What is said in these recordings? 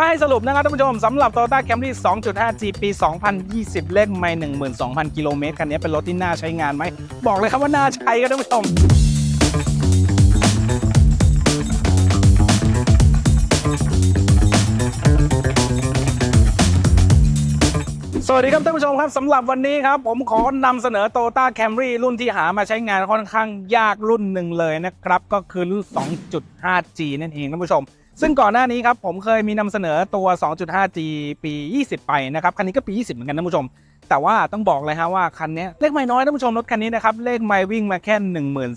ถ้าให้สรุปนะครับท่านผู้ชมสำหรับ Toyota Camry 2.5G ปี 2020 เลขไม่ 12,000 กิโลเมตรคันนี้เป็นรถที่น่าใช้งานไหม บอกเลยครับว่าน่าใช้ครับท่านผู้ชมสวัสดีครับท่านผู้ชมครับสำหรับวันนี้ครับผมขอนำเสนอ Toyota Camry รุ่นที่หามาใช้งานค่อนข้างยากรุ่นหนึ่งเลยนะครับ ก็คือรุ่น 2.5G นั่นเองท่านผู้ชม ซึ่งก่อนหน้านี้ครับผมเคยมีนำเสนอตัว 2.5G ปี 20 ไปนะครับ คันนี้ก็ปี 20 เหมือนกันท่านผู้ชม แต่ว่าต้องบอกเลยฮะว่าคันนี้เลขไม่น้อยท่านผู้ชมรถคันนี้นะครับ เลขไม่วิ่งมาแค่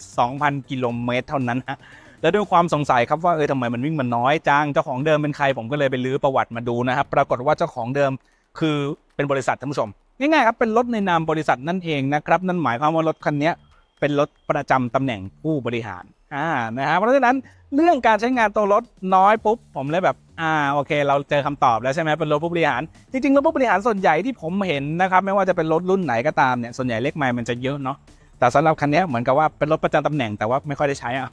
12,000 กิโลเมตรเท่านั้นฮะแล้วด้วยความสงสัยครับว่าเออทำไมมันวิ่งมันน้อยจังเจ้าของเดิมเป็นใครผมก็เลยไปลื้อประวัติมาดูนะครับปรากฏว่าเจ้าของเดิมคือเป็นบริษัทท่านผู้ชมง่ายๆครับเป็นรถในนามบริษัทนั่นเองนะครับนั่นหมายความว่ารถคันนี้เป็นรถประจำตำแหน่งผู้บริหาร อ่านะฮะเพราะฉะนั้นเรื่องการใช้งานตัวรถน้อยปุ๊บ ผมเลยแบบอ่าโอเค เราเจอคำตอบแล้วใช่ไหมเป็นรถผู้บริหาร จริงๆรถผู้บริหารส่วนใหญ่ที่ผมเห็นนะครับไม่ว่าจะเป็นรถรุ่นไหนก็ตามเนี่ยส่วนใหญ่เลขไมล์มันจะเยอะเนาะแต่สำหรับคันนี้เหมือนกับว่าเป็นรถประจำตำแหน่งแต่ว่าไม่ค่อยได้ใช้อะ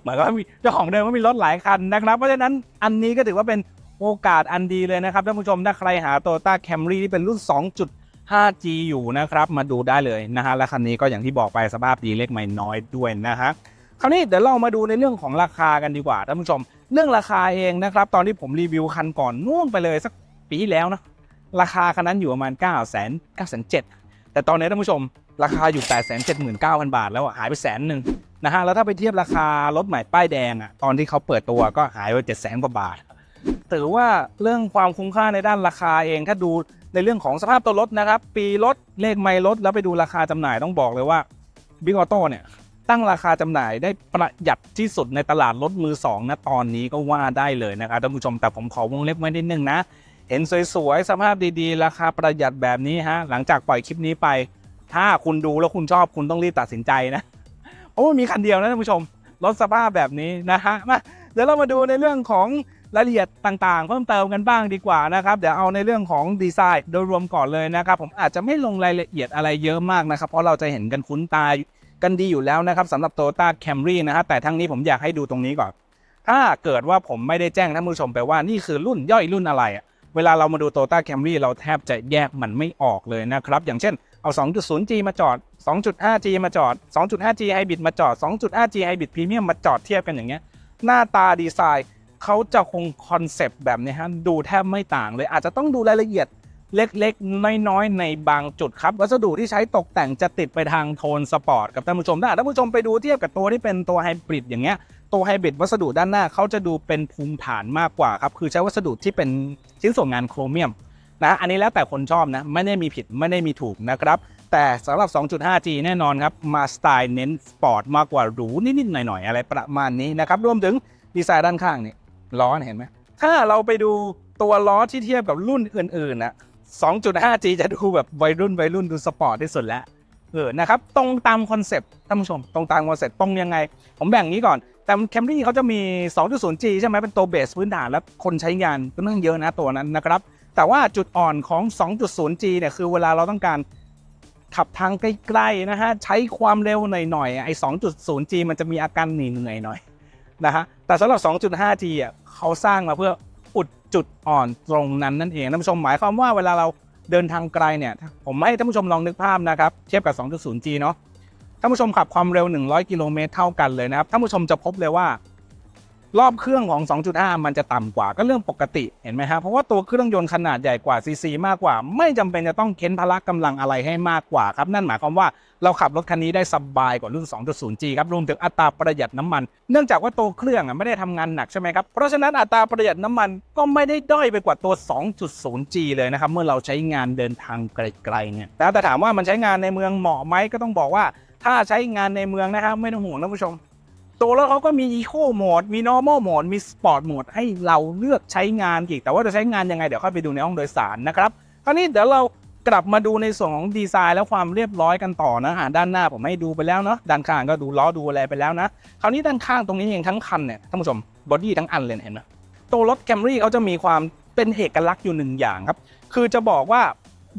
เหมือนกับว่าเจ้าของเดิมก็มีรถหลายคันนะครับ เพราะฉะนั้นอันนี้ก็ถือว่าเป็นโอกาสอันดีเลยนะครับท่านผู้ชมถ้าใครหา Toyota Camry ที่เป็นรุ่น 2.5G อยู่นะครับ มาดูได้เลยนะฮะและคันนี้ก็อย่างที่บอกไปสภาพดีเล็กไม่น้อยด้วยนะฮะ คราวนี้เดี๋ยวเรามาดูในเรื่องของราคากันดีกว่าท่านผู้ชม เรื่องราคาเองนะครับ ตอนที่ผมรีวิวคันก่อนนู่นไปเลยสักปีแล้วนะราคาคันนั้นอยู่ประมาณ9 9 0 0 0 9แต่ตอนนี้ท่านผู้ชม ราคาอยู่ 8 7 9 0 0 0 บาท แล้วหายไปแสนหนึ่งนะฮะแล้วถ้าไปเทียบราคารถใหม่ป้ายแดงอะตอนที่เขาเปิดตัวก็หายไปเจ็ดแสนกว่าบาทถือว่าเรื่องความคุ้มค่าในด้านราคาเองถ้าดูในเรื่องของสภาพตัวรถนะครับ ปีรถเลขไม่รถแล้วไปดูราคาจำหน่ายต้องบอกเลยว่า Big Auto เนี่ย ตั้งราคาจำหน่ายได้ประหยัดที่สุดในตลาดรถมือสองนะตอนนี้ก็ว่าได้เลยนะครับท่านผู้ชมแต่ผมขอวงเล็บไว้นิดนึงนะ เห็นสวยๆ สภาพดีๆ ราคาประหยัดแบบนี้ฮะหลังจากปล่อยคลิปนี้ไป ถ้าคุณดูแล้วคุณชอบคุณต้องรีบตัดสินใจนะเพราะว่ามีคันเดียวนะท่านผู้ชมรถสภาพแบบนี้นะฮะมาเดี๋ยวเรามาดูในเรื่องของรายละเอียดต่างๆ เพิ่มเติมกันบ้างดีกว่านะครับ เดี๋ยวเอาในเรื่องของดีไซน์โดยรวมก่อนเลยนะครับ ผมอาจจะไม่ลงรายละเอียดอะไรเยอะมากนะครับ เพราะเราจะเห็นกันคุ้นตา กันดีอยู่แล้วนะครับสำหรับ Toyota Camry นะฮะแต่ทั้งนี้ผมอยากให้ดูตรงนี้ก่อน ถ้าเกิดว่าผมไม่ได้แจ้งท่านผู้ชมไปว่านี่คือรุ่นย่อยรุ่นอะไรเวลาเรามาดู Toyota Camry เราแทบจะแยกมันไม่ออกเลยนะครับ อย่างเช่นเอา 2.0G มาจอด 2.5G มาจอด 2.5G Hybrid มาจอด 2.5G Hybrid Premium มาจอดเทียบกันอย่างเงี้ยหน้าตาดีไซน์เขาจะคงคอนเซปต์แบบนี้ฮะดูแทบไม่ต่างเลยอาจจะต้องดูรายละเอียด เล็กๆ น้อยๆ ในบางจุดครับ วัสดุที่ใช้ตกแต่งจะติดไปทางโทนสปอร์ตกับท่านผู้ชมถ้าท่านผู้ชมไปดูเทียบกับตัวที่เป็นตัวไฮบริดอย่างเงี้ยตัวไฮบริดวัสดุด้านหน้าเขาจะดูเป็นภูมิฐานมากกว่าครับคือใช้วัสดุที่เป็นชิ้นส่วนงานโครเมียมนะอันนี้แล้วแต่คนชอบนะไม่ได้มีผิดไม่ได้มีถูกนะครับแต่สำหรับ 2.5G แน่นอนครับมาสไตล์เน้นสปอร์ตมากกว่าหรูนิดๆหน่อยๆ อะไรประมาณนี้นะครับรวมถึงดีไซน์ด้านข้างนี่ล้อเห็นไหมถ้าเราไปดูตัวล้อที่เทียบกับรุ่นอื่นๆนะ 2.5G จะดูแบบวัยรุ่นวัยรุ่นดูสปอร์ตที่สุดแล้วเออนะครับตรงตามคอนเซปต์ท่านผู้ชม ตรงตามคอนเซปต์ตรงยังไง ผมแบ่งนี้ก่อน แต่แคมรี่เขาจะมี 2.0G ใช่ไหมเป็นตัวเบสพื้นฐานแล้วคนใช้งานก็นั่งเยอะนะตัวนั้นนะครับ แต่ว่าจุดอ่อนของ 2.0G เนี่ยคือเวลาเราต้องการขับทางใกล้ๆนะฮะใช้ความเร็วหน่อยๆไอ้ 2.0G มันจะมีอาการเหนื่อยๆหน่อยนะฮะแต่สำหรับ 2.5G อะเขาสร้างมาเพื่อ อุดจุดอ่อนตรงนั้นนั่นเองท่านผู้ชมหมายความว่าเวลาเราเดินทางไกลเนี่ยผมให้ท่านผู้ชมลองนึกภาพนะครับเทียบกับ 2.0G เนาะท่านผู้ชมขับความเร็ว 100 กิโลเมตรเท่ากันเลยนะครับท่านผู้ชมจะพบเลยว่า รอบเครื่องของ 2.5 มันจะต่ำกว่าก็เรื่องปกติเห็นไหมฮะเพราะว่าตัวเครื่องยนต์ขนาดใหญ่กว่าซีซีมากกว่า ไม่จำเป็นจะต้องเค้นพละกำลังอะไรให้มากกว่าครับ นั่นหมายความว่าเราขับรถคันนี้ได้สบายกว่ารุ่น 2.0G ครับรวมถึงอัตราประหยัดน้ำมัน เนื่องจากว่าตัวเครื่องอะไม่ได้ทำงานหนักใช่ไหมครับเพราะฉะนั้นอัตราประหยัดน้ำมันก็ไม่ได้ด้อยไปกว่าตัว 2.0G เลยนะครับเมื่อเราใช้งานเดินทางไกลๆเนี่ยแต่ถามว่ามันใช้งานในเมืองเหมาะไหมก็ต้องบอกว่า ถ้าใช้งานในเมืองนะครับไม่ต้องห่วงนะผู้ชม ตัวรถเขาก็มี Eco Mode มี Normal Mode มี Sport Mode ให้เราเลือกใช้งานอีก แต่ว่าจะใช้งานยังไง เดี๋ยวค่อยไปดูในห้องโดยสารนะครับ คราวนี้เดี๋ยวเรากลับมาดูในส่วนของดีไซน์และความเรียบร้อยกันต่อนะอะด้านหน้าผมให้ดูไปแล้วเนาะด้านข้างก็ดูล้อดูอะไรไปแล้วนะคราวนี้ด้านข้างตรงนี้เองทั้งคันเนี่ยท่านผู้ชมบอดี้ทั้งอันเลยเห็นไหมตัวรถ Camry เขาจะมีความเป็นเอกลักษณ์อยู่หนึ่งอย่างครับ คือจะบอกว่า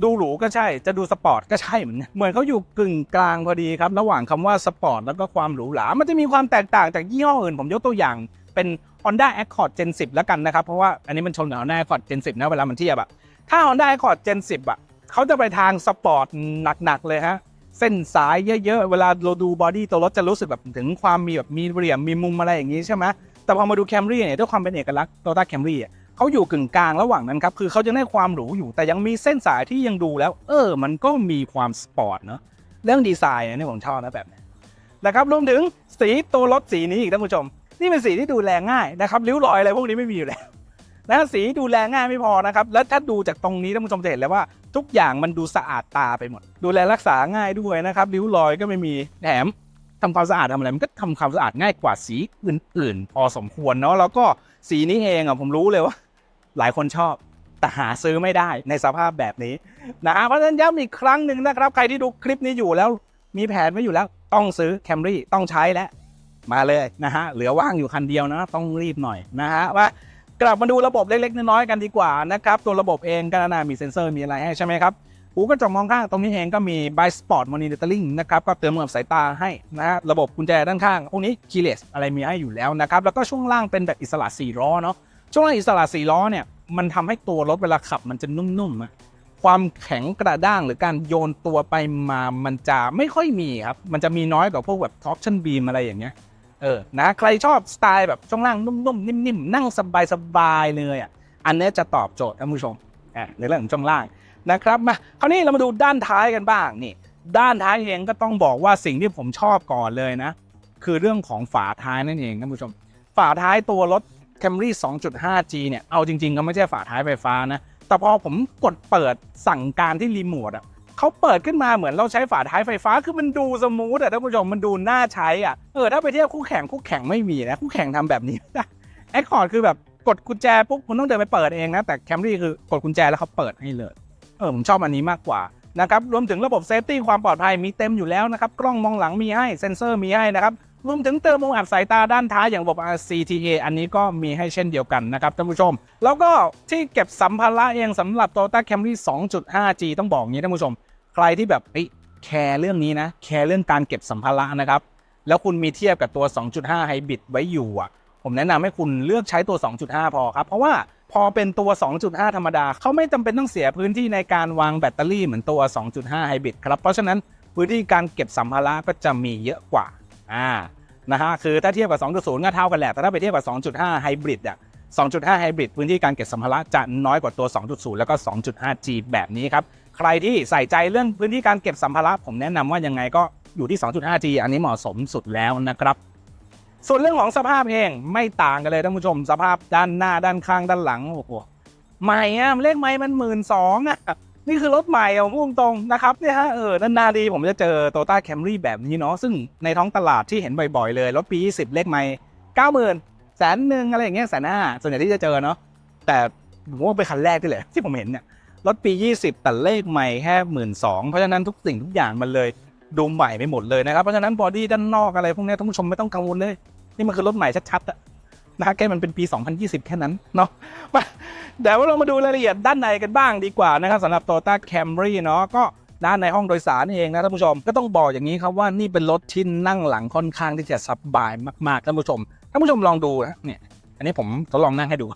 ดูหรูก็ใช่ จะดูสปอร์ตก็ใช่เหมือนกันเหมือนเขาอยู่กึ่งกลางพอดีครับ ระหว่างคำว่าสปอร์ตแล้วก็ความหรูหรา มันจะมีความแตกต่างจากยี่ห้ออื่น ผมยกตัวอย่างเป็น Honda Accord Gen 10 แล้วกันนะครับ เพราะว่าอันนี้มันชนกับ Honda Accord Gen 10 นะเวลามันเทียบอะถ้า Honda Accord Gen 10อะเขาจะไปทางสปอร์ตหนักๆเลยฮะเส้นสายเยอะๆ เวลาเราดูบอดี้ตัวรถจะรู้สึกแบบถึงความมีแบบมีเหลี่ยมมีมุมอะไรอย่างนี้ใช่ไหมแต่พอมาดู Camry เนี่ยด้วยความเป็นเอกลักษณ์ Toyota Camry อะ เขาอยู่กึ่งกลางระหว่างนั้นครับคือเขายังได้ความหรูอยู่แต่ยังมีเส้นสายที่ยังดูแล้ว เออ มันก็มีความสปอร์ตเนาะเรื่องดีไซน์เนี่ยผมชอบนะแบบนี้นะครับรวมถึงสีตัวรถสีนี้อีกท่านผู้ชม นี่เป็นสีที่ดูแลง่ายนะครับริ้วรอยอะไรพวกนี้ไม่มีอยู่แล้วนะสีดูแลง่ายไม่พอนะครับ แล้วถ้าดูจากตรงนี้ท่านผู้ชมจะเห็นเลยว่า ทุกอย่างมันดูสะอาดตาไปหมด ดูแลรักษาง่ายด้วยนะครับริ้วรอยก็ไม่มีแถมทำความสะอาดทำอะไรมันก็ทำความสะอาดง่ายกว่าสีอื่นๆพอสมควรเนาะแล้วก็สีนี้เองอะผมรู้เลยว่า หลายคนชอบ แต่หาซื้อไม่ได้ในสภาพแบบนี้นะเพราะฉะนั้นย้ำอีกครั้งหนึ่งนะครับ ใครที่ดูคลิปนี้อยู่แล้วมีแผนไว้อยู่แล้วต้องซื้อ Camry ต้องใช้แล้วมาเลยนะฮะเหลือว่างอยู่คันเดียวนะต้องรีบหน่อยนะฮะว่ากลับมาดูระบบเล็กๆน้อยๆกันดีกว่านะครับตัวระบบเองก็น่ามีเซ็นเซอร์มีอะไรให้ใช่ไหมครับหูกระจกมองข้างตรงนี้เองก็มี by sport monitoring นะครับ ก็เตือนกับสายตาให้นะฮะระบบกุญแจด้านข้างพวกนี้ keyless อะไรมีให้อยู่แล้วนะครับ แล้วก็ช่วงล่างเป็นแบบอิสระ 4 ล้อเนาะ ช่วงล่างอิสระ4ล้อเนี่ยมันทำให้ตัวรถเวลาขับมันจะนุ่มๆอะความแข็งกระด้างหรือการโยนตัวไปมามันจะไม่ค่อยมีครับ มันจะมีน้อยกว่าพวกแบบ torsion beam อะไรอย่างเงี้ยเออนะใครชอบสไตล์แบบช่วงล่างนุ่มๆนิ่มๆนั่งสบายๆเลยอะอันนี้จะตอบโจทย์ท่านผู้ชมอะในเรื่องของช่วงล่างนะครับมาคราวนี้เรามาดูด้านท้ายกันบ้างนี่ ด้านท้ายเองก็ต้องบอกว่าสิ่งที่ผมชอบก่อนเลยนะ คือเรื่องของฝาท้ายนั่นเองท่านผู้ชม ฝาท้ายตัวรถ Camry 2.5G เนี่ยเอาจริง ๆ ก็ไม่ใช่ฝาท้ายไฟฟ้านะ แต่พอผมกดเปิดสั่งการที่รีโมทอะเขาเปิดขึ้นมาเหมือนเราใช้ฝาท้ายไฟฟ้าคือมันดูสมูทอะท่านผู้ชมมันดูน่าใช้อะเออถ้าไปเทียบคู่แข่งคู่แข่งไม่มีนะคู่แข่งทำแบบนี้ไม่ได้แอคคอร์ดคือแบบกดกุญแจปุ๊บคุณต้องเดินไปเปิดเองนะ แต่แคมรี่คือกดกุญแจแล้วเขาเปิดให้เลย เออ ผมชอบอันนี้มากกว่านะครับ รวมถึงระบบเซฟตี้ความปลอดภัยมีเต็มอยู่แล้วนะครับ กล้องมองหลังมีให้ เซ็นเซอร์มีให้นะครับ รวมถึงเติมมุมอับสายตาด้านท้ายอย่างระบบ RCTA อันนี้ก็มีให้เช่นเดียวกันนะครับท่านผู้ชม แล้วก็ที่เก็บสัมภาระเองสำหรับ Toyota Camry 2.5G ต้องบอกอย่างนี้ท่านผู้ชม ใครที่แบบเอ้แคร์เรื่องนี้นะ แคร์เรื่องการเก็บสัมภาระนะครับ แล้วคุณมีเทียบกับตัว 2.5 Hybrid ไว้อยู่อะ ผมแนะนำให้คุณเลือกใช้ตัว 2.5 พอครับ เพราะว่าพอเป็นตัว 2.5 ธรรมดา เขาไม่จำเป็นต้องเสียพื้นที่ในการวางแบตเตอรี่เหมือนตัว 2.5 Hybrid ครับ เพราะฉะนั้นพื้นที่การเก็บสัมภาระก็จะมีเยอะกว่า อ่านะฮะคือถ้าเทียบกับ 2.0 ก็เท่ากันแหละ แต่ถ้าไปเทียบกับ 2.5 Hybrid อะ 2.5 Hybrid พื้นที่การเก็บสัมภาระจะน้อยกว่าตัว 2.0 แล้วก็ 2.5G แบบนี้ครับ ใครที่ใส่ใจเรื่องพื้นที่การเก็บสัมภาระผมแนะนำว่ายังไงก็อยู่ที่ 2.5G อันนี้เหมาะสมสุดแล้วนะครับ ส่วนเรื่องของสภาพเองไม่ต่างกันเลยท่านผู้ชม สภาพด้านหน้าด้านข้างด้านหลังโอ้โหใหม่อะเลขไม้มันหมื่นสองอะ นี่คือรถใหม่อะผมพูดตรงๆนะครับเนี่ยฮะเออนานๆดีผมจะเจอ Toyota Camry แบบนี้เนาะซึ่งในท้องตลาดที่เห็นบ่อยๆเลย รถปี 20 เลขไม้เก้าหมื่นแสนหนึ่งอะไรอย่างเงี้ยแสนห้าส่วนใหญ่ที่จะเจอเนาะแต่ผมว่าเป็นคันแรกที่เลยที่ผมเห็นเนี่ยรถปี 20 แต่เลขใหม่แค่หมื่นสองเพราะฉะนั้นทุกสิ่งทุกอย่างมันเลยดูใหม่ไปหมดเลยนะครับเพราะฉะนั้นบอดี้ด้านนอกอะไรพวกนี้ท่านผู้ชมไม่ต้องกังวลเลย นี่มันคือรถใหม่ชัดๆอะ นะแค่มันเป็นปี 2020 แค่นั้นเนาะมาเดี๋ยวเรามาดูรายละเอียดด้านในกันบ้างดีกว่านะครับสำหรับ Toyota Camry เนาะก็ด้านในห้องโดยสารเองนะท่านผู้ชมก็ต้องบอกอย่างนี้ครับว่านี่เป็นรถที่นั่งหลังค่อนข้างที่จะสบายมากๆท่านผู้ชมท่านผู้ชมลองดูนะเนี่ยอันนี้ผมทดลองนั่งให้ดู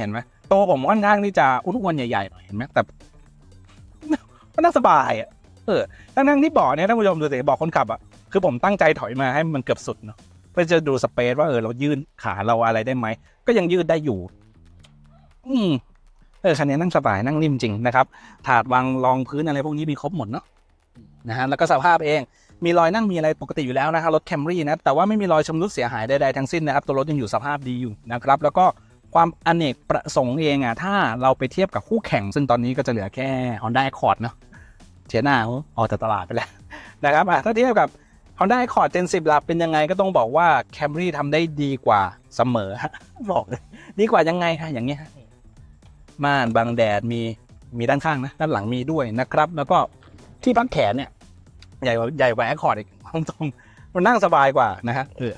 เห็นไหมตัวผมค่อนข้างที่จะอ้วนๆใหญ่ๆหน่อยเห็นไหมแต่มันนั่งสบายอะเออทั้งๆที่เบาะเนี่ยท่านผู้ชมดูสิเบาะคนขับอะคือผมตั้งใจถอยมาให้มันเกือบสุดเนาะ พื่อจะดูสเปซว่าเออเรายืดขาเราอะไรได้ไหม ก็ยังยืดได้อยู่ อืมเออคันนี้นั่งสบายนั่งนิ่มจริงนะครับ ถาดวางรองพื้นอะไรพวกนี้มีครบหมดเนาะนะฮะแล้วก็สภาพเองมีรอยนั่งมีอะไรปกติอยู่แล้วนะครับรถแคมรี่นะแต่ว่าไม่มีรอยชำรุดเสียหายใดๆทั้งสิ้นนะครับตัวรถยังอยู่สภาพดีอยู่นะครับ แล้วก็ความอเนกประสงค์เองอะถ้าเราไปเทียบกับคู่แข่ง ซึ่งตอนนี้ก็จะเหลือแค่ Honda Accord เนาะเทียน่าเขาออกจากตลาดไปแล้วนะครับอะถ้าเทียบกับ Honda Accord Gen 10ล่ะเป็นยังไงก็ต้องบอกว่า Camry ทำได้ดีกว่าเสมอฮะบอกเลยดีกว่ายังไงฮะอย่างเงี้ยฮะม่านบังแดดมีมีด้านข้างนะด้านหลังมีด้วยนะครับ แล้วก็ที่พักแขนเนี่ย ใหญ่กว่าใหญ่กว่า Accord อีกตรงมันนั่งสบายกว่านะฮะเออ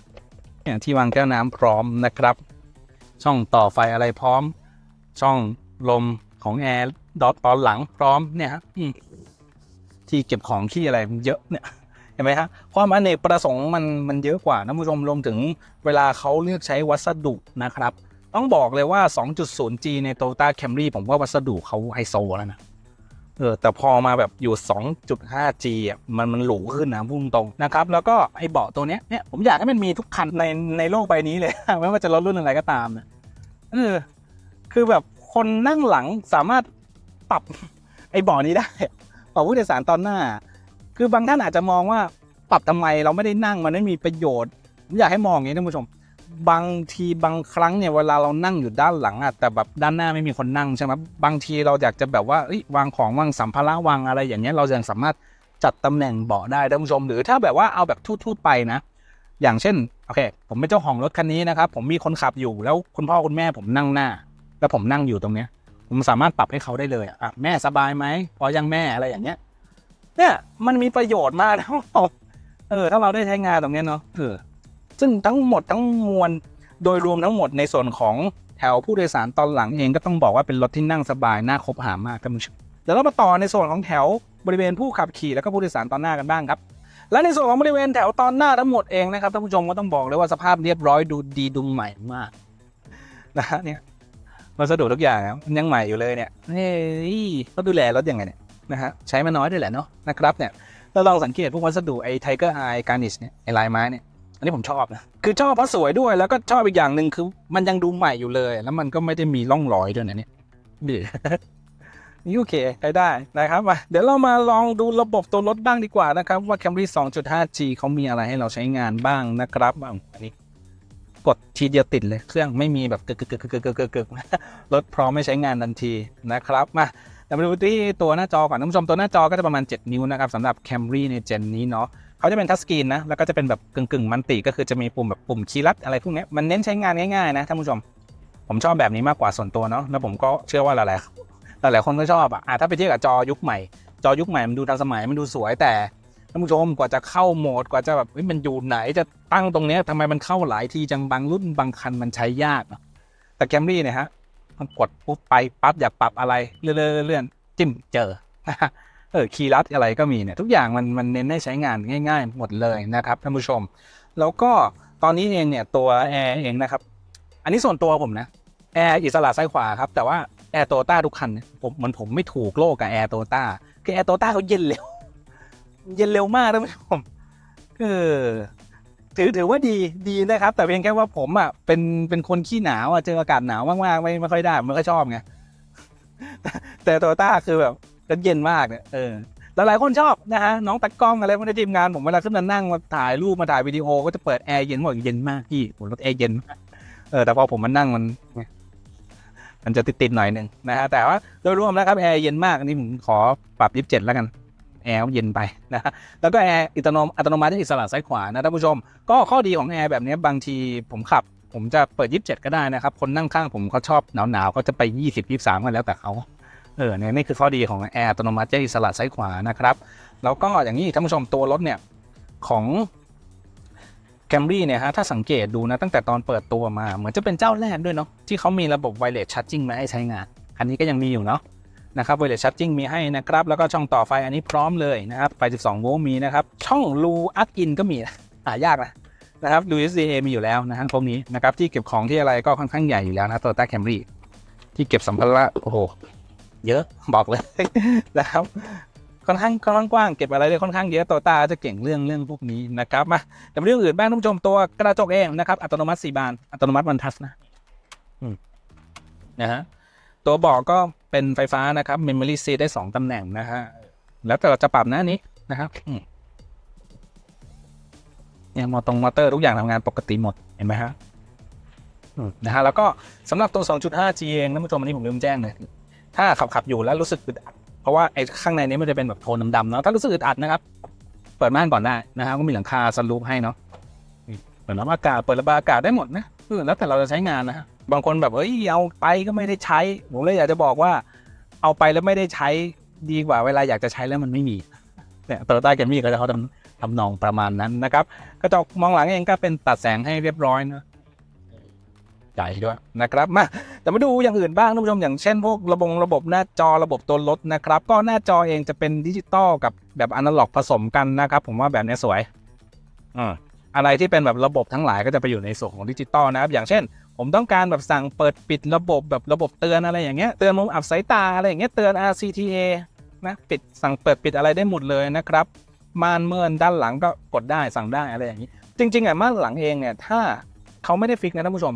เนี่ยที่วางแก้วน้ำพร้อมนะครับ ช่องต่อไฟอะไรพร้อม ช่องลมของแอร์ดอตตอนหลังพร้อมเนี่ยฮะที่เก็บของขี้อะไรเยอะเนี่ย เห็นไหมฮะความอเนกประสงค์มันมันเยอะกว่านะผู้ชมรวมถึงเวลาเขาเลือกใช้วัสดุนะครับ ต้องบอกเลยว่า 2.0G ใน Toyota Camry ผมว่าวัสดุเขาไฮโซแล้วนะเออแต่พอมาแบบอยู่ 2.5G อะมันมันหรูขึ้นนะพุ่งตรงนะครับ แล้วก็ไอ้เบาะตัวเนี้ยเนี่ยผมอยากให้มันมีทุกคันในในโลกใบนี้เลย ไม่ว่าจะรถรุ่นอะไรก็ตามนะเออคือแบบคนนั่งหลังสามารถปรับไอ้เบาะนี้ได้ปรับผู้โดยสารตอนหน้า คือบางท่านอาจจะมองว่าปรับทำไมเราไม่ได้นั่งมันไม่มีประโยชน์ผมอยากให้มองอย่างนี้ท่านผู้ชม บางทีบางครั้งเนี่ยเวลาเรานั่งอยู่ด้านหลังอะแต่แบบด้านหน้าไม่มีคนนั่งใช่ไหมบางทีเราอยากจะแบบว่าวางของวางสัมภาระวางอะไรอย่างเงี้ยเรายังสามารถจัดตำแหน่งเบาะได้ท่านผู้ชม หรือถ้าแบบว่าเอาแบบทู่ๆไปนะ อย่างเช่นโอเค ผมเป็นเจ้าของรถคันนี้นะครับผมมีคนขับอยู่แล้วคุณพ่อคุณแม่ผมนั่งหน้า แล้วผมนั่งอยู่ตรงเนี้ย ผมสามารถปรับให้เขาได้เลยอะอะแม่สบายไหมพอยังแม่อะไรอย่างเงี้ย เนี่ยมันมีประโยชน์มากแล้วเออถ้าเราได้ใช้งานตรงนี้เนาะเออซึ่งทั้งหมดทั้งมวลโดยรวมทั้งหมดในส่วนของแถวผู้โดยสารตอนหลังเองก็ต้องบอกว่าเป็นรถที่นั่งสบายน่าคบหามากท่านผู้ชมเดี๋ยวเรามาต่อในส่วนของแถวบริเวณผู้ขับขี่แล้วก็ผู้โดยสารตอนหน้ากันบ้างครับ และในส่วนของบริเวณแถวตอนหน้าทั้งหมดเองนะครับท่านผู้ชมก็ต้องบอกเลยว่าสภาพเรียบร้อยดูดีดูใหม่มากนะฮะเนี่ยวัสดุทุกอย่างมันยังใหม่อยู่เลยเนี่ยเฮ้ยเขาดูแลรถยังไงเนี่ย นะฮะใช้มาน้อยด้วยแหละเนาะนะครับเนี่ยเราลองสังเกตพวกวัสดุไอ้ไทเกอร์ไอการนิชเนี่ยไอ้ลายไม้เนี่ยอันนี้ผมชอบนะคือชอบเพราะสวยด้วยแล้วก็ชอบอีกอย่างหนึ่งคือมันยังดูใหม่อยู่เลย แล้วมันก็ไม่ได้มีร่องรอยด้วยนะเนี่ยดีนี่โอเคใช้ได้นะครับมาเดี๋ยวเรามาลองดูระบบตัวรถบ้างดีกว่านะครับ ว่า Camry 2.5G เขามีอะไรให้เราใช้งานบ้างนะครับอันนี้กดทีเดียวติดเลยเครื่องไม่มีแบบกึกกึกกึกกึกกึกกึกกึกรถพร้อมไม่ใช้งานทันทีนะครับมา เดี๋ยวมาดูที่ตัวหน้าจอก่อนท่านผู้ชมตัวหน้าจอก็จะประมาณ 7 นิ้วนะครับสำหรับ Camry ในเจนนี้เนาะเขาจะเป็นทัชสกรีนนะแล้วก็จะเป็นแบบกึ่งกึ่งๆมันติก็คือจะมีปุ่มแบบปุ่มคีย์ลัดอะไรพวกนี้มันเน้นใช้งานง่ายๆนะท่านผู้ชม ผมชอบแบบนี้มากกว่าส่วนตัวเนาะแล้วผมก็เชื่อว่าหลายๆหลายๆคนก็ชอบอะอะถ้าไปเทียบกับจอยุคใหม่ จอยุคใหม่มันดูทันสมัยมันดูสวยแต่ท่านผู้ชมกว่าจะเข้าโหมดกว่าจะแบบมันอยู่ไหนจะตั้งตรงเนี้ยทำไมมันเข้าหลายทีจังบางรุ่นบางคันมันใช้ยากเนอะแต่แคมรี่เนี่ยฮะ มันกดปุ๊บไปปั๊บอยากปรับอะไรเลื่อนๆเลื่อนจิ้มเจอเออคีย์ลัดอะไรก็มีเนี่ยทุกอย่างมันมันเน้นให้ใช้งานง่าย ๆ หมดเลยนะครับท่านผู้ชม แล้วก็ตอนนี้เองเนี่ยตัวแอร์เองนะครับ อันนี้ส่วนตัวผมนะแอร์อิสระซ้ายขวาครับ แต่ว่าแอร์โตต้าทุกคันผมมันผมไม่ถูกโลกกับแอร์โตต้าคือแอร์โตต้าเขาเย็นเร็ว เย็นเร็วมากท่านผู้ชมคือ ถือถือว่าดีดีนะครับ แต่เพียงแค่ว่าผมอะเป็นเป็นคนขี้หนาวอะเจออากาศหนาวมากๆไม่ไม่ค่อยได้ไม่ค่อยชอบไงแต่โตต้าคือแบบก็เย็นมากเนี่ยเออหลายๆคนชอบนะฮะน้องตากล้องอะไรพวกนี้ทีมงานผมเวลาขึ้นมานั่งมาถ่ายรูปมาถ่ายวิดีโอก็จะเปิดแอร์เย็นบอกเย็นมากพี่ผมรถแอร์เย็นมากเออแต่พอผมมานั่งมันมันจะติดๆหน่อยหนึ่งนะฮะแต่ว่าโดยรวมแล้วครับแอร์เย็นมากอันนี้ผมขอปรับยี่สิบเจ็ดแล้วกัน แอร์เย็นไปนะฮะแล้วก็แอร์อัตโนมัติอัตโนมัติอิสระซ้ายขวานะท่านผู้ชม ก็ข้อดีของแอร์แบบนี้บางทีผมขับ ผมจะเปิด 27 ก็ได้นะครับ คนนั่งข้างผมเขาชอบหนาวๆเขาจะไป 20 23 กันแล้วแต่เขาเออเนี่ยนี่คือข้อดีของแอร์อัตโนมัติอิสระซ้ายขวานะครับแล้วก็อย่างนี้ท่านผู้ชมตัวรถเนี่ยของแคมรี่เนี่ยฮะถ้าสังเกตดูนะตั้งแต่ตอนเปิดตัวมา เหมือนจะเป็นเจ้าแรกด้วยเนาะที่เขามีระบบไวเลสชาร์จิ่งมาให้ใช้งานอันนี้ก็ยังมีอยู่เนาะ นะครับไวเลสชาร์จิ่งมีให้นะครับ แล้วก็ช่องต่อไฟอันนี้พร้อมเลยนะครับ ไฟ 12 โวลต์มีนะครับ ช่องรูอักอินก็มีหายากนะนะครับดู SDA มีอยู่แล้วนะฮะพวกนี้นะครับที่เก็บของที่อะไรก็ค่อนข้างใหญ่อยู่แล้วนะ Toyota Camry ที่เก็บสัมภาระโอ้โหเยอะบอกเลยนะครับค่อนข้างค่อนข้างกว้างเก็บอะไรได้ค่อนข้างเยอะโตต้าจะเก่งเรื่องเรื่องพวกนี้นะครับมาแต่เรื่องอื่นบ้างท่านผู้ชมตัวกระจกเองนะครับอัตโนมัติสี่บานอัตโนมัติวันทัชนะอืมนะฮะ ตัวบอกก็เป็นไฟฟ้านะครับ Memory s e ได้สองตำแหน่งนะฮะ แล้วแต่เราจะปรับหน้านี้นะครับเนี่ยมอตรงมอเตอร์ทุกอย่างทำงานปกติหมด เห็นไหมฮะนะฮะแล้วก็สำหรับตัว 2.5G เองท่านผู้ชมอันนี้ผมลืมแจ้งเลยถ้าขับขับอยู่แล้วรู้สึกอึดอัด เพราะว่าไอ้ข้างในนี้มันจะเป็นแบบโทนดำๆเนาะถ้ารู้สึกอึดอัดนะครับ เปิดม่านก่อนได้นะฮะก็มีหลังคาสลูปให้เนาะเปิดน้ำอากาศเปิดระบายอากาศได้หมดนะแล้วแต่เราจะใช้งานนะฮะ บางคนแบบเอ้ยเอาไปก็ไม่ได้ใช้ ผมเลยอยากจะบอกว่า เอาไปแล้วไม่ได้ใช้ดีกว่าเวลาอยากจะใช้แล้วมันไม่มีเนี่ยโตโยต้าแกมมี่ก็จะเขาทำทำนองประมาณนั้นนะครับกระจกมองหลังเองก็เป็นตัดแสงให้เรียบร้อยนะใจด้วยนะครับมาแต่มาดูอย่างอื่นบ้างท่านผู้ชมอย่างเช่นพวกระบบระบบหน้าจอระบบตัวรถนะครับ ก็หน้าจอเองจะเป็นดิจิตอลกับแบบอนาล็อกผสมกันนะครับ ผมว่าแบบนี้สวยอืมอะไรที่เป็นแบบระบบทั้งหลายก็จะไปอยู่ในส่วนของดิจิตอลนะครับ อย่างเช่น ผมต้องการแบบสั่งเปิดปิดระบบแบบระบบเตือนอะไรอย่างเงี้ยเตือนมุมอับสายตาอะไรอย่างเงี้ยเตือน RCTA นะปิดสั่งเปิดปิดอะไรได้หมดเลยนะครับม่านเมินด้านหลังก็กดได้สั่งได้อะไรอย่างนี้ จริง ๆอะม่านหลังเองเนี่ยถ้าเขาไม่ได้ฟิกนะท่านผู้ชม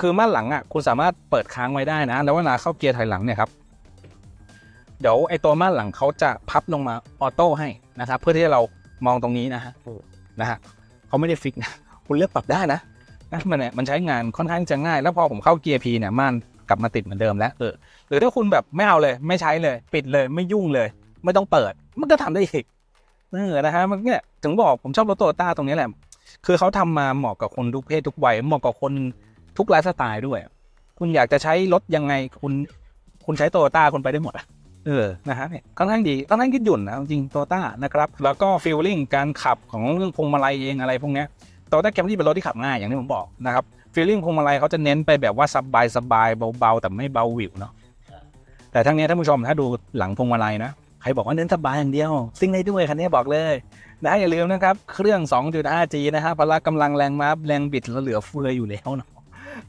คือม่านหลังอะคุณสามารถเปิดค้างไว้ได้นะ แล้วเวลาเข้าเกียร์ถอยหลังเนี่ยครับเดี๋ยวไอ้ตัวม่านหลังเขาจะพับลงมาออโต้ให้นะครับเพื่อที่เรามองตรงนี้นะฮะนะฮะเขาไม่ได้ฟิกนะคุณเลือกปรับได้นะ นะมันเนี่ยมันใช้งานค่อนข้างจะง่าย แล้วพอผมเข้าเกียร์พีเนี่ยม่านกลับมาติดเหมือนเดิมแล้วเออหรือถ้าคุณแบบไม่เอาเลย ไม่ใช้เลย ปิดเลยไม่ยุ่งเลย ไม่ต้องเปิด มันก็ทำได้อีกเออนะฮะมันเนี่ยถึงบอกผมชอบรถโตโยต้าตรงนี้แหละ คือเขาทำมาเหมาะกับคนทุกเพศทุกวัยเหมาะกับคนทุกไลฟ์สไตล์ด้วย คุณอยากจะใช้รถยังไงคุณคุณใช้โตโยต้าคุณไปได้หมดอะเออ นะฮะเนี่ยค่อนข้างดีค่อนข้างยืดหยุ่นนะจริงโตต้านะครับ แล้วก็ฟีลลิ่งการขับของเรื่องพวงมาลัยเองอะไรพวกเนี้ย โตต้าแคมรี่เป็นรถที่ขับง่ายอย่างที่ผมบอกนะครับฟีลลิ่งพวงมาลัยเขาจะเน้นไปแบบว่าสบายสบายเบาๆ แต่ไม่เบาหวิวเนาะแต่ทั้งนี้ท่านผู้ชมถ้าดูหลังพวงมาลัยนะใครบอกว่าเน้นสบายอย่างเดียว ซิ่งได้ด้วยคันนี้บอกเลยนะอย่าลืมนะครับ เครื่อง 2.5G นะฮะพละกำลังแรงม้าแรงบิดเหลือเฟืออยู่แล้วเนาะ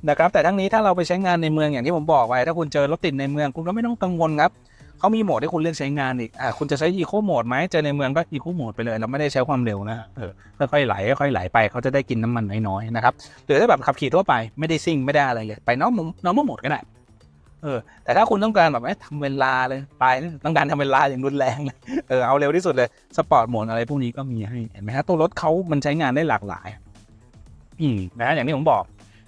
นะครับแต่ทั้งนี้ถ้าเราไปใช้งานในเมืองอย่างที่ผมบอกไว้ ถ้าคุณเจอรถติดในเมืองคุณก็ไม่ต้องกังวลครับ เขามีโหมดให้คุณเลือกใช้งานอีกอ่าคุณจะใช้ Eco โหมดไหมเจอในเมืองก็ Eco โหมดไปเลย เราไม่ได้ใช้ความเร็วนะเออค่อยๆไหลค่อยๆไหลไปเขาจะได้กินน้ำมันน้อยๆนะครับหรือถ้าแบบขับขี่ทั่วไปไม่ได้ซิ่งไม่ได้อะไรเลยไปน้องน้องโหมดก็ได้เออแต่ถ้าคุณต้องการแบบทำเวลาเลยไปนะต้องการทำเวลาอย่างรุนแรงเลยเออเอาเร็วที่สุดเลยสปอร์ตโหมดอะไรพวกนี้ก็มีให้เห็นไหมฮะตัวรถเขามันใช้งานได้หลากหลายอืมนะอย่างที่ผมบอก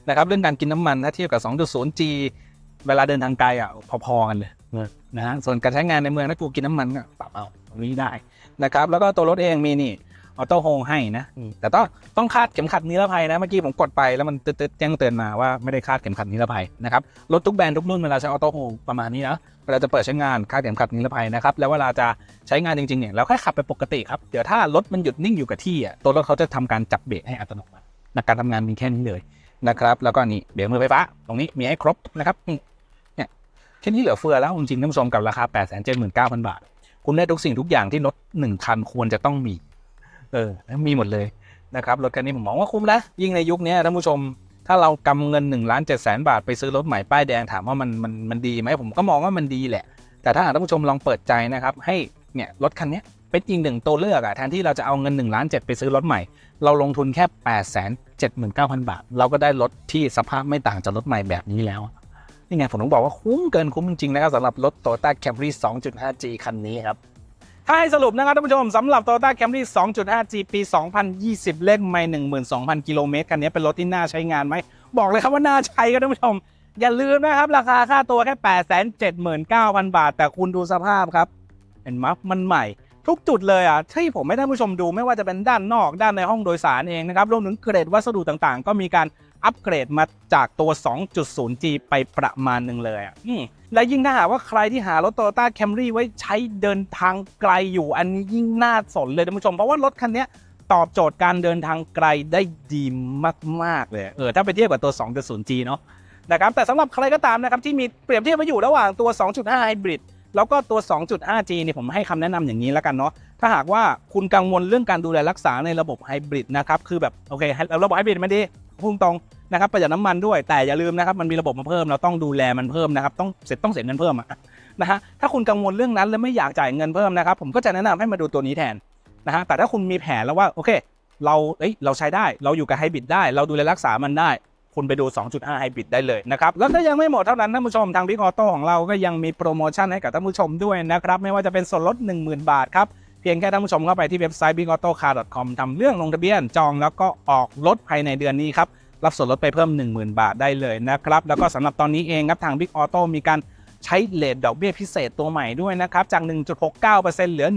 นะครับเรื่องการกินน้ำมันถ้าเทียบกับ 2.0G เวลาเดินทางไกลอะพอๆกันเลย นะฮะส่วนการใช้งานในเมืองถ้ากูกินน้ำมันก็ปรับเอาตรงนี้ได้นะครับ แล้วก็ตัวรถเองมีนี่ออโต้โฮให้นะแต่ต้องต้องคาดเข็มขัดนิรภัยนะเมื่อกี้ผมกดไปแล้วมันตืดๆแจ้งเตือนมาว่าไม่ได้คาดเข็มขัดนิรภัยนะครับรถทุกแบรนด์ทุกรุ่นเวลาใช้ออโต้โฮประมาณนี้นะเวลาจะเปิดใช้งานคาดเข็มขัดนิรภัยนะครับแล้วเวลาจะใช้งานจริงๆเนี่ยเราแค่ขับไปปกติครับเดี๋ยวถ้ารถมันหยุดนิ่งอยู่กับที่อะตัวรถเขาจะทำการจับเบรกให้อัตโนมัตินะการทำงานมีแค่นี้เลยนะครับแล้วก็นี่เบรกมือไฟฟ้าตรงนี้มีให้ครบนะครับอืมเนี่ย แค่นี้เหลือเฟือแล้วจริงๆท่านผู้ชมกับราคา 8 7 9 0 0 0 บาท คุณได้ทุกสิ่งทุกอย่างที่รถหนึ่งคันควรจะต้องมี เออมีหมดเลยนะครับรถคันนี้ผมมองว่าคุ้มนะยิ่งในยุคนี้ท่านผู้ชม ถ้าเรากำเงิน1นึ่งล้านเจ็ดแสนบาทไปซื้อรถใหม่ป้ายแดงถามว่ามันมันมันดีไหมผมก็มองว่ามันดีแหละ แต่ถ้าหากท่านผู้ชมลองเปิดใจนะครับ ให้เนี่ยรถคันนี้เป็นอีกหนึ่งตัวเลือกอะแทนที่เราจะเอาเงิน1นึ่งล้านเจ็ดไปซื้อรถใหม่ เราลงทุนแค่8ปดแสนเจ็ดหมื่นเก้าพันบาท เราก็ได้รถที่สภาพไม่ต่างจากรถใหม่แบบนี้แล้ว นี่ไงผมต้องบอกว่าคุ้มเกินคุ้มจริงๆนะครับสำหรับรถ Toyota Camry 2.5G คันนี้ครับถ้าให้สรุปนะครับท่านผู้ชมสำหรับ Toyota Camry 2.5G ปี 2020 เลขไม่12,000 กิโลเมตรคันนี้เป็นรถที่น่าใช้งานไหม บอกเลยครับว่าน่าใช้ครับท่านผู้ชม อย่าลืมนะครับ ราคาค่าตัวแค่ 879,000 บาท แต่คุณดูสภาพครับ เห็นไหมมันใหม่ ทุกจุดเลยอะที่ผมให้ท่านผู้ชมดูไม่ว่าจะเป็นด้านนอกด้านในห้องโดยสารเองนะครับรวมถึงเกรดวัสดุต่างๆ ก็มีการ อัปเกรดมาจากตัว 2.0G ไปประมาณหนึ่งเลยอะอืมและยิ่งถ้าหากว่าใครที่หารถ Toyota Camry ไว้ใช้เดินทางไกลอยู่อันนี้ยิ่งน่าสนเลยท่านผู้ชม เพราะว่ารถคันนี้ตอบโจทย์การเดินทางไกลได้ดีมาก ๆ เลย เออ ถ้าไปเทียบกับตัว 2.0G เนาะนะครับแต่สำหรับใครก็ตามนะครับที่มีเปรียบเทียบไว้อยู่ระหว่างตัว 2.5 Hybrid แล้วก็ตัว 2.5G เนี่ยผมให้คำแนะนำอย่างนี้แล้วกันเนาะถ้าหากว่าคุณกังวลเรื่องการดูแลรักษาในระบบไฮบริดนะครับคือแบบโอเคระบบไฮบริดไม่ดี พุ่งตรงนะครับประหยัดน้ำมันด้วยแต่อย่าลืมนะครับมันมีระบบมาเพิ่มเราต้องดูแลมันเพิ่มนะครับต้องเสร็จต้องเสียเงินเพิ่มอะนะฮะถ้าคุณกังวลเรื่องนั้นและไม่อยากจ่ายเงินเพิ่มนะครับผมก็จะแนะนำให้มาดูตัวนี้แทนนะฮะแต่ถ้าคุณมีแผนแล้วว่าโอเค เราเอ้ยเราใช้ได้เราอยู่กับไฮบริดได้ เราดูแลรักษามันได้ คุณไปดู 2.5ไฮบริดได้เลยนะครับแล้วก็ยังไม่หมดเท่านั้นท่านผู้ชมทางบิ๊กออโต้ของเราก็ยังมีโปรโมชั่นให้กับท่านผู้ชมด้วยนะครับไม่ว่าจะเป็นส่วนลด 10,000 บาทครับ เพียงแค่ท่านผู้ชมเข้าไปที่เว็บไซต์ bigautocar.com ทำเรื่องลงทะเบียนจองแล้วก็ออกรถภายในเดือนนี้ครับรับส่วนลดไปเพิ่ม 10,000 บาทได้เลยนะครับแล้วก็สำหรับตอนนี้เองครับทาง Big Auto มีการ ใช้เลทดอกเบี้ยพิเศษตัวใหม่ด้วยนะครับ จาก 1.69%เหลือ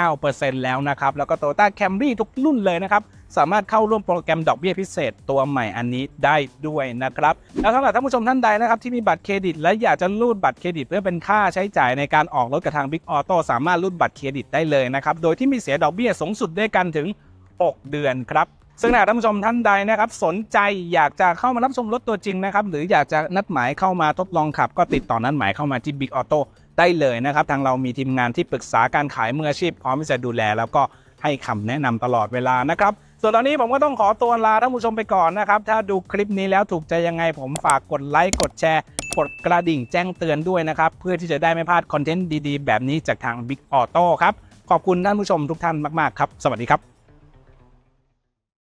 1.29%แล้วนะครับ แล้วก็ Toyota Camry ทุกรุ่นเลยนะครับ สามารถเข้าร่วมโปรแกรมดอกเบี้ยพิเศษตัวใหม่อันนี้ได้ด้วยนะครับ แล้วสำหรับท่านผู้ชมท่านใดนะครับ ที่มีบัตรเครดิต และอยากจะรูดบัตรเครดิต เพื่อเป็นค่าใช้จ่ายในการออกรถกับทาง Big Auto สามารถรูดบัตรเครดิตได้เลยนะครับ โดยที่มีเสียดอกเบี้ยสูงสุดด้วยกันถึง 6 เดือนครับ ซึ่งถ้าท่านผู้ชมท่านใดนะครับ สนใจอยากจะเข้ามารับชมรถตัวจริงนะครับ หรืออยากจะนัดหมายเข้ามาทดลองขับ ก็ติดต่อนัดหมายเข้ามาที่ Big Auto ได้เลยนะครับ ทางเรามีทีมงานที่ปรึกษาการขายมืออาชีพพร้อมที่จะดูแล แล้วก็ให้คำแนะนำตลอดเวลานะครับ ส่วนตอนนี้ผมก็ต้องขอตัวลาท่านผู้ชมไปก่อนนะครับ ถ้าดูคลิปนี้แล้วถูกใจยังไงผมฝากกดไลค์กดแชร์กดกระดิ่งแจ้งเตือนด้วยนะครับ เพื่อที่จะได้ไม่พลาดคอนเทนต์ดีๆ แบบนี้จากทาง Big Auto ครับขอบคุณท่านผู้ชมทุกท่านมากๆครับสวัสดีครับ